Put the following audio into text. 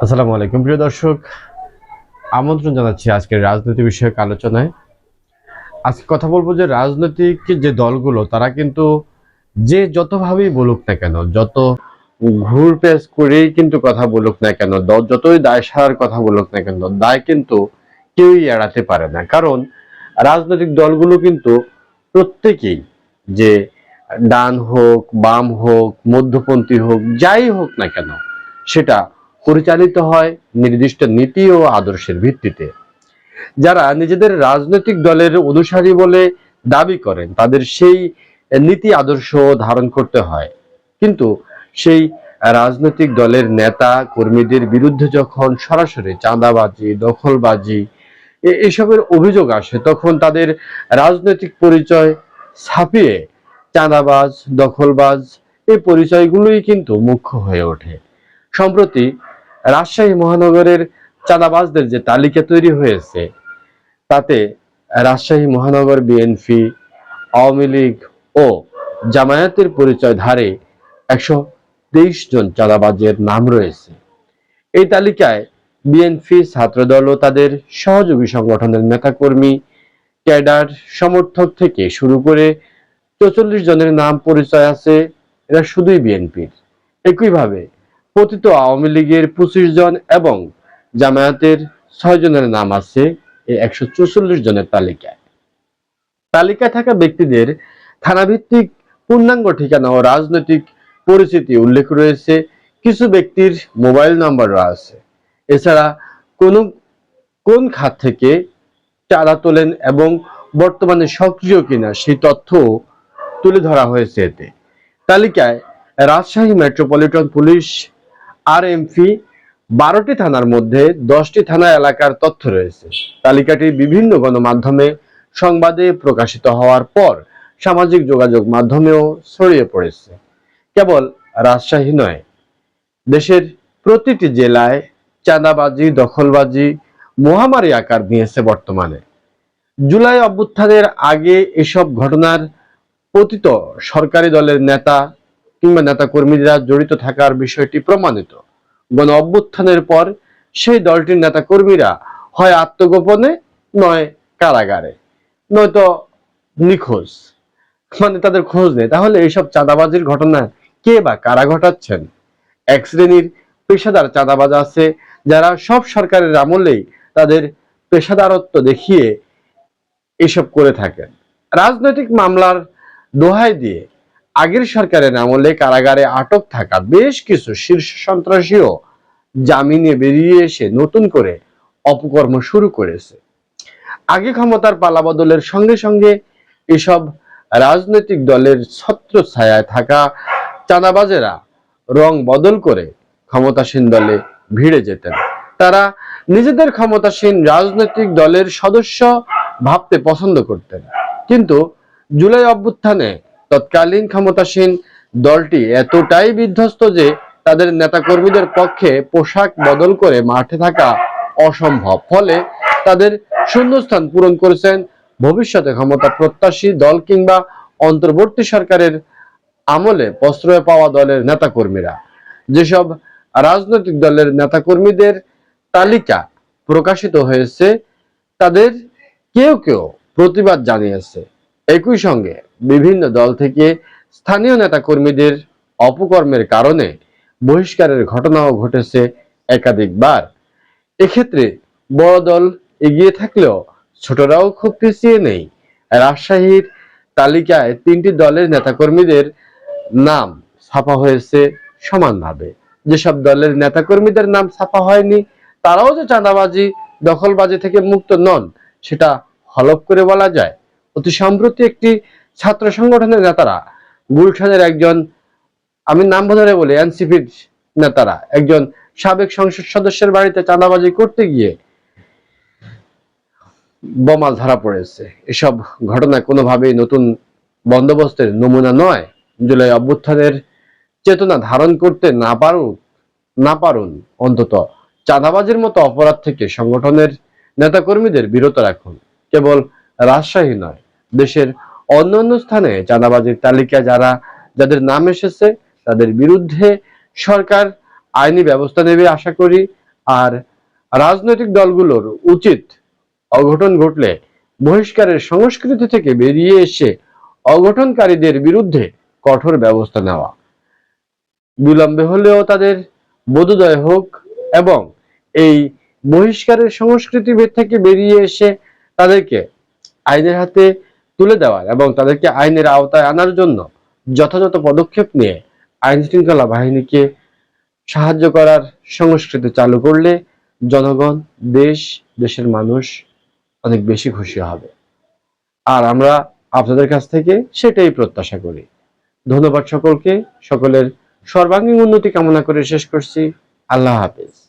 আসসালামু আলাইকুম। প্রিয় দর্শক, আমন্ত্রণ জানাচ্ছি আজকের রাজনীতি বিষয়ক আলোচনায়। আজকে কথা বলব যে রাজনৈতিক যে দলগুলো, তারা কিন্তু যে যতভাবেই বলুক না কেন, যত ঘুর পেশ করেই কিন্তু কথা বলুক না কেন যতই দায় সারার কথা বলুক না কেন, দায় কিন্তু কেউই এড়াতে পারে না। কারণ রাজনৈতিক দলগুলো কিন্তু প্রত্যেকেই যে ডান হোক, বাম হোক, মধ্যপন্থী হোক, যাই হোক না কেন, সেটা পরিচালিত হয় নির্দিষ্ট নীতি ও আদর্শের ভিত্তিতে। যারা নিজেদের রাজনৈতিক দলের অনুসারী বলে দাবি করেন, তাদের সেই নীতি আদর্শ ধারণ করতে হয়। কিন্তু সেই রাজনৈতিক দলের নেতা, কর্মীদের বিরুদ্ধে যখন সরাসরি চাঁদাবাজি, দখলবাজি এসবের অভিযোগ আসে, তখন তাদের রাজনৈতিক পরিচয় ছাপিয়ে চাঁদাবাজ, দখলবাজ, এই পরিচয়গুলোই কিন্তু মুখ্য হয়ে ওঠে। সম্প্রতি রাজশাহী মহানগরের চাঁদাবাজদের যে তালিকা তৈরি হয়েছে, তাতে রাজশাহী মহানগর বিএনপি আওয়ামী লীগ ও জামায়াতের পরিচয় ধারে একশো তেইশ জন চাঁদাবাজের নাম রয়েছে। এই তালিকায় বিএনপি ছাত্রদল ও তাদের সহযোগী সংগঠনের নেতাকর্মী, ক্যাডার, সমর্থক থেকে শুরু করে চৌচল্লিশ জনের নাম পরিচয় আছে, এরা শুধুই বিএনপির একইভাবে পতিত আওয়ামী লীগের পঁচিশ জন এবং জামায়াতের ছয় জনের নাম আছে এই একশো চৌচল্লিশ জনের তালিকায়। তালিকায় থাকা ব্যক্তিদের থানাভিত্তিক পূর্ণাঙ্গ ঠিকানা ও রাজনৈতিক পরিচিতি উল্লেখ রয়েছে। কিছু ব্যক্তির মোবাইল নাম্বারও আছে। এছাড়া কোন কোন খাত থেকে চাঁদা তোলেন এবং বর্তমানে সক্রিয় কিনা সেই তথ্য তুলে ধরা হয়েছে এতে। তালিকায় Rajshahi metropolitan police R MP বারোটি থানার মধ্যে দশটি থানা এলাকার তথ্য রয়েছে। তালিকাটি বিভিন্ন গণমাধ্যমে সংবাদে প্রকাশিত হওয়ার পর সামাজিক যোগাযোগ মাধ্যমেও ছড়িয়ে পড়েছে। কেবল রাজশাহী নয়, দেশের প্রতিটি জেলায় চাঁদাবাজি, দখলবাজি, মহামারী আকার নিয়েছে বর্তমানে। জুলাই অভ্যুত্থানের আগে এসব ঘটনার পতিত সরকারি দলের নেতা কিংবা নেতা কর্মীরা জড়িত থাকার বিষয়টি প্রমাণিত। গণ অভ্যুত্থানের পর সেই দলটির নেতা কর্মীরা হয় আত্মগোপনে, নয় কারাগারে। নয়তো নিখোঁজ। মানে তাদের খোঁজ নেই। তাহলে এইসব চাঁদাবাজির ঘটনা কে বা কারা ঘটাচ্ছেন? এক শ্রেণির পেশাদার চাঁদাবাজ আছে যারা সব সরকারের আমলেই তাদের পেশাদারত্ব দেখিয়ে এসব করে থাকেন। রাজনৈতিক মামলার দোহাই দিয়ে আগের সরকারের আমলে কারাগারে আটক থাকা বেশ কিছু শীর্ষ সন্ত্রাসীও জামিনে বেরিয়ে এসে নতুন করে অপকর্ম শুরু করেছে। আগে ক্ষমতার পালাবদলের সঙ্গে সঙ্গে এসব রাজনৈতিক দলের ছত্র ছায়ায় থাকা চাঁদাবাজেরা রং বদল করে ক্ষমতাসীন দলে ভিড়ে যেতেন। তারা নিজেদের ক্ষমতাসীন রাজনৈতিক দলের সদস্য ভাবতে পছন্দ করতেন। কিন্তু জুলাই অভ্যুত্থানে তৎকালীন ক্ষমতাসীন দলটি এতটাই বিধ্বস্ত যে তাদের নেতাকর্মীদের পক্ষে পোশাক বদল করে মাঠে থাকা অসম্ভব। ফলে তাদের শূন্যস্থান পূরণ করেছেন ভবিষ্যতে ক্ষমতা প্রত্যাশী দল কিংবা অন্তর্বর্তী সরকারের আমলে প্রশ্রয় পাওয়া দলের নেতাকর্মীরা। যেসব রাজনৈতিক দলের নেতাকর্মীদের তালিকা প্রকাশিত হয়েছে, তাদের কেউ কেউ প্রতিবাদ জানিয়েছে। একই সঙ্গে বিভিন্ন দল থেকে স্থানীয় নেতাকর্মীদের অপকর্মের কারণে বহিষ্কারের ঘটনাও ঘটেছে একাধিকবার। এক্ষেত্রে বড় দল এগিয়ে থাকলেও ছোটরাও খুব পিছিয়ে নেই। রাজশাহীর তালিকায় তিনটি দলের নেতাকর্মীদের নাম ছাপা হয়েছে সমানভাবে। যেসব দলের নেতাকর্মীদের নাম ছাপা হয়নি, তারাও যে চাঁদাবাজি, দখলবাজি থেকে মুক্ত নন, সেটা হলফ করে বলা যায়। অতি সম্প্রতি একটি ছাত্র সংগঠনের নেতারা, গুলশানের একজন, আমি নাম ধরে বলি, এনসিপির নেতারা, একজন সাবেক সংসদ সদস্যের বাড়িতে চাঁদাবাজি করতে গিয়ে বোমা ধরা পড়েছে। এসব ঘটনা কোনোভাবেই নতুন বন্দোবস্তের নমুনা নয়। জুলাই অভ্যুত্থানের চেতনা ধারণ করতে না পারুক, না পারুন অন্তত চাঁদাবাজির মতো অপরাধ থেকে সংগঠনের নেতাকর্মীদের বিরত রাখুন। কেবল রাজশাহী নয়, দেশের অন্যান্য স্থানে চাঁদাবাজির তালিকায় যারা, যাদের নাম এসেছে, তাদের বিরুদ্ধে সরকার আইনি ব্যবস্থা নেবে আশা করি। আর রাজনৈতিক দলগুলোর উচিত অঘটন ঘটলে বহিষ্কারের সংস্কৃতি থেকে বেরিয়ে এসে অঘটনকারীদের বিরুদ্ধে কঠোর ব্যবস্থা নেওয়া। বিলম্বে হলেও তাদের বোধোদয় হোক এবং এই বহিষ্কারের সংস্কৃতি থেকে বেরিয়ে এসে তাদেরকে আইনের হাতে তুলে দেওয়ার এবং তাদেরকে আইনের আওতায় আনার জন্য যথাযথ পদক্ষেপ নিয়ে আইন শৃঙ্খলা বাহিনীকে সাহায্য করার সংস্কৃতি চালু করলে জনগণ, দেশ, দেশের মানুষ অনেক বেশি খুশি হবে। আর আমরা আপনাদের কাছ থেকে সেটাই প্রত্যাশা করি। ধন্যবাদ সকলকে। সকলের সর্বাঙ্গীন উন্নতি কামনা করে শেষ করছি। আল্লাহ হাফেজ।